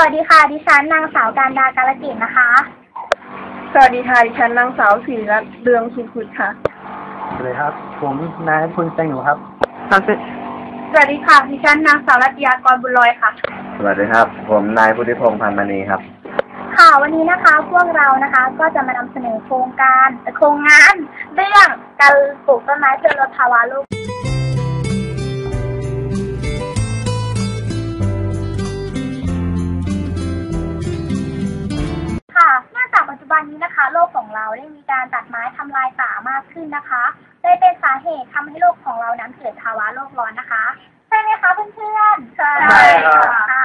วัสดีค่ะ ดิฉันนางสาวการดาการกิจนะคะ สวัสดีค่ะดิฉันนางสาวศิริรัตน์เรืองสุขุดค่ะ สวัสดีครับ ผมนายพลแสงหนูครับสวัสดีค่ะ ดิฉันนางสาวรัตยากรบุญลอยค่ะ สวัสดีครับ ผมนายพุทธิพงษ์พันธ์มณีครับ ค่ะ วันนี้นะคะพวกเรานะคะก็จะมานำเสนอโครงการเอ่อโครงงานเรื่องการปลูกต้นไม้เพื่อลดภาวะโลก ค่ะ เนื่องจากปัจจุบันนี้นะคะ โลกของเราได้มีการตัดไม้ทำลายป่ามากขึ้นนะคะเลยเป็นสาเหตุทำให้โลกของเรานั้นเกิดภาวะโลกร้อนนะคะใช่ไหมคะเพื่อนๆใช่ครับค่ะ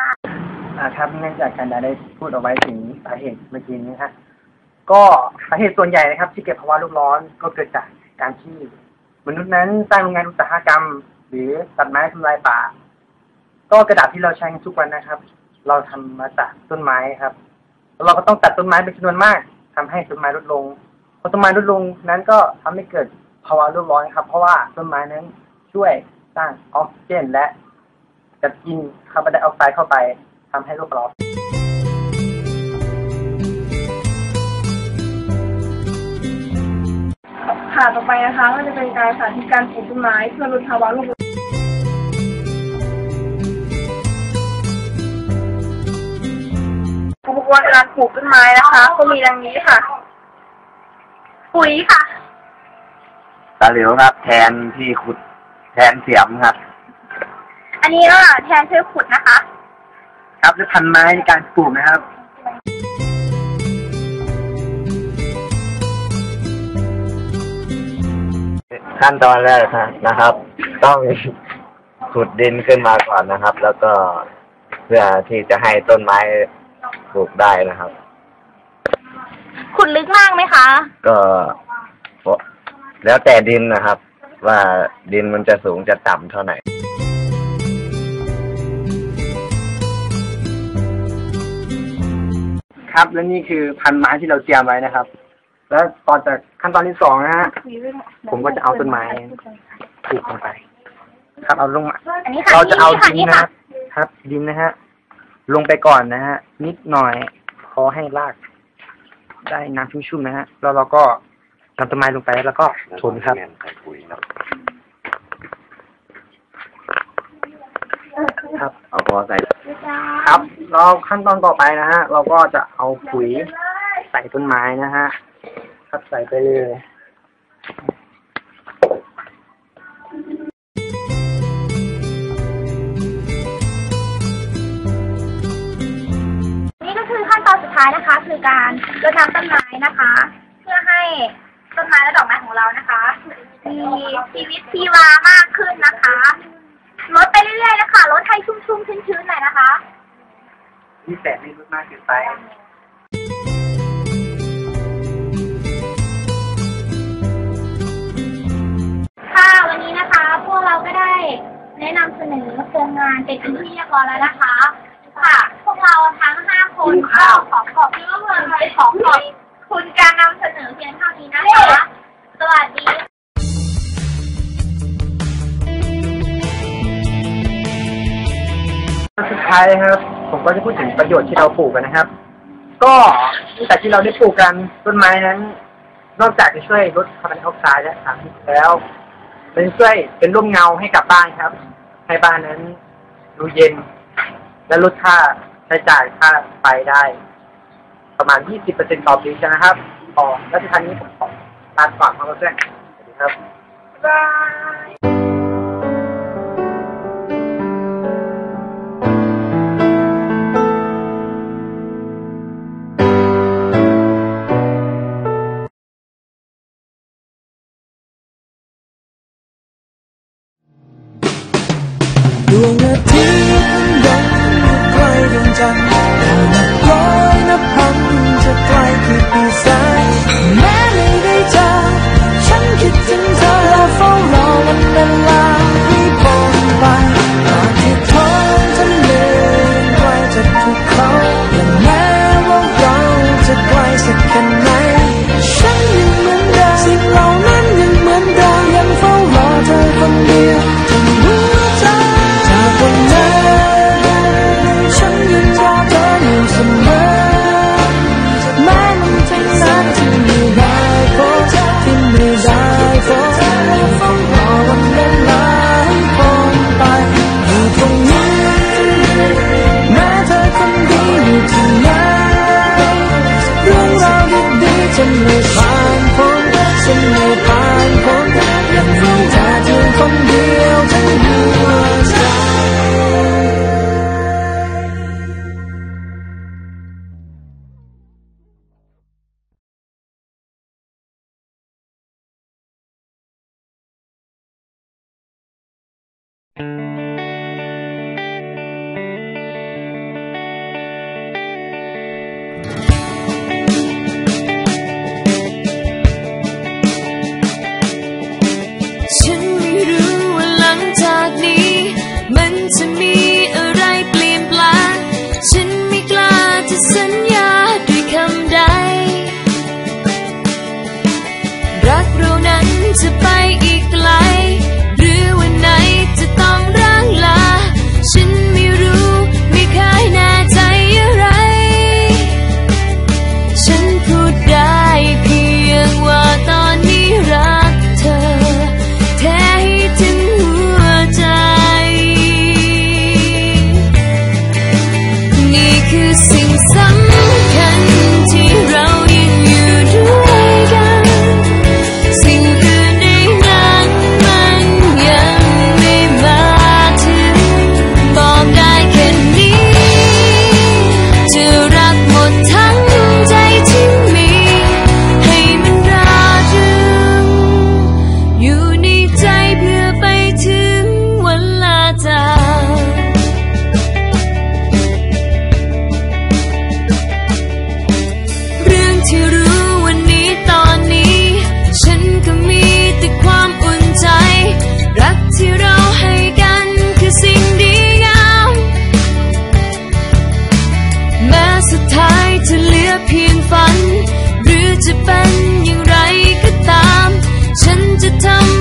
อ่าครับเนื่องจากการได้พูดเอาไว้ถึงสาเหตุเมื่อกี้นี้ฮะก็สาเหตุส่วนใหญ่นะครับ ที่เกิดภาวะโลกร้อนก็เกิดจากการที่มนุษย์นั้นสร้างโรงงานอุตสาหกรรม หรือตัดไม้ทำลายป่า ก็กระดาษที่เราใช้ทุกวันนะครับ เราทำมาจากต้นไม้ครับแล้ว เราก็ต้องตัดต้นไม้เป็นจำนวนมากทำให้ต้นไม้ลดลงพอต้นไม้ลดลงนั้นก็ทำให้เกิดภาวะโลกร้อนครับ เพราะว่าต้นไม้นั้นช่วยสร้างออกซิเจน และจะกินคาร์บอนไดออกไซด์เข้าไปทำให้โลกร้อนค่ะต่อไปนะคะก็จะเป็นการสาธิตการปลูกต้นไม้เพื่อลดภาวะโลกร้อน อุปกรณ์การปลูกต้นไม้นะคะ ก็มีดังนี้ค่ะ ปุ๋ยค่ะตาเหลียวครับ แทนที่ขุดแทนเสียมครับ อันนี้ก็แทนช่วยขุดนะคะ ครับและพันไม้ในการปลูกนะครับขั้นตอนแรกนะครับ ต้องขุดดินขึ้นมาก่อนนะครับ แล้วก็เพื่อที่จะให้ต้นไม้ ปลูกได้นะครับ ขุดลึกมากไหมคะ ก็แล้วแต่ดินนะครับ ว่าดินมันจะสูงจะต่ำเท่าไหร่ครับและนี่คือพันไม้ที่เราเตรียมไว้นะครับ แล้วตอนจากขั้นตอนที่สองนะฮะผมก็จะเอาต้นไม้ปลูกลงไป ครับเอาลงมาอันนี้ค่ะเราจะเอาค่ะดินนะครับครับ ดินนะฮะ ลงไปก่อนนะฮะ นิดหน่อยพอให้รากได้น้ำชุ่มๆนะฮะ แล้วเราก็นำต้นไม้ลงไปแล้วก็ชนครับ ครับเอาพอใส่ครับ เราขั้นตอนต่อไปนะฮะ เราก็จะเอาปุ๋ยใส่ต้นไม้นะฮะ ครับใส่ไปเลย คะคือการรดน้ำต้นไม้นะคะ เพื่อให้ต้นไม้และดอกไม้ของเรานะคะ มีชีวิตชีวามากขึ้นนะคะลดไปเรื่อยๆนะคะลดให้ชุ่มๆชื้นๆหน่อยนะคะนี่แต่ไม่รุดมากเกินไปค่ะวันนี้นะคะ พวกเราก็ได้แนะนำเสนอโครงงานเป็นที่เรียบร้อยแล้วนะคะ ค่ะ พวกเราทั้งห้า คนก็ขอขอบคุณขอขอบคุณการนำเสนอเพียงเท่านี้นะคะ สวัสดีสุดท้ายนะครับ ผมก็จะพูดถึงประโยชน์ที่เราปลูกกันนะครับ ก็จากที่เราได้ปลูกกันต้นไม้นั้น นอกจากจะช่วยลดคาร์บอนไดออกไซด์และสารพิษแล้วมันช่วยเป็นร่มเงาให้กับบ้านครับ ให้บ้านนั้นดูเย็นและลดค่า ใช้จ่ายค่าไฟได้ ประมาณ 20%ต่อปีใช่ไหมครับต่อแล้วที่ทันนี้ผมขอลาก่อนครับเพื่อนสวัสดีครับ บาย จะเป็นอย่างไรก็ตาม ฉันจะทำ